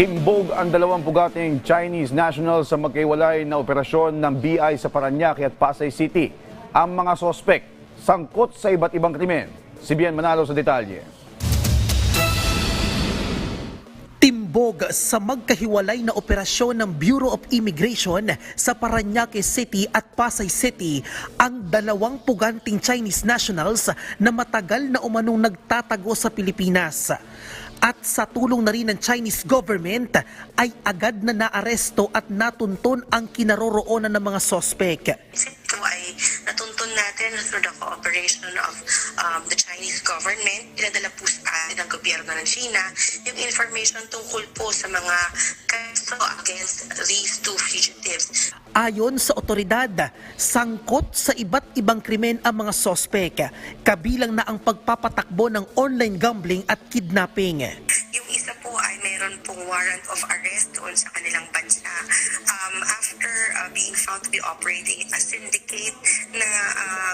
Timbog ang dalawang pugating Chinese national sa magkaiwalay na operasyon ng BI sa Paranaque at Pasay City. Ang mga sospek, sangkot sa iba't ibang krimen. Si Bian Manalo sa detalye. Timbog sa magkahiwalay na operasyon ng Bureau of Immigration sa Paranaque City at Pasay City ang dalawang puganting Chinese nationals na matagal na umanong nagtatago sa Pilipinas. At sa tulong na rin ng Chinese government ay agad na naaresto at natuntun ang kinaroroonan ng mga sospek. Ito ay natuntun natin through the cooperation of um, the Chinese government. Pinadala ng China yung information tungkol po sa mga kaso against these two fugitives. Ayon sa otoridad, sangkot sa iba't ibang krimen ang mga sospek, kabilang na ang pagpapatakbo ng online gambling at kidnapping. Yung isa po ay mayroon pong warrant of arrest doon sa kanilang bansa. Um, after uh, being found to be operating a syndicate na uh,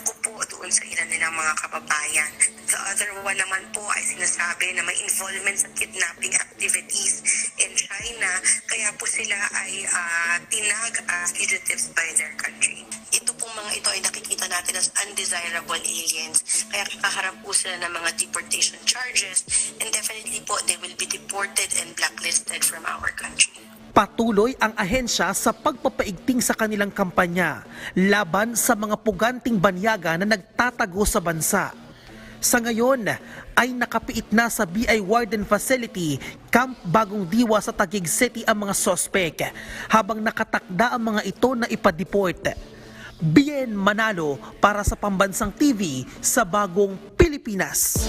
nanloloko po doon sa ilan nilang mga kababayan. The other one naman po ay sinasabi na may involvement sa kidnapping activities in China kaya po sila ay uh, tinag as fugitives by their country. Ito pong mga ito ay nakikita natin as undesirable aliens. Kaya kakaharap po sila ng mga deportation charges and definitely po they will be deported and blacklisted from our country. Patuloy ang ahensya sa pagpapaigting sa kanilang kampanya laban sa mga puganting banyaga na nagtatago sa bansa. Sa ngayon ay nakapiit na sa BI Warden Facility, Camp Bagong Diwa sa Taguig City ang mga sospek habang nakatakda ang mga ito na ipadeport. Bien Manalo para sa Pambansang TV sa Bagong Pilipinas.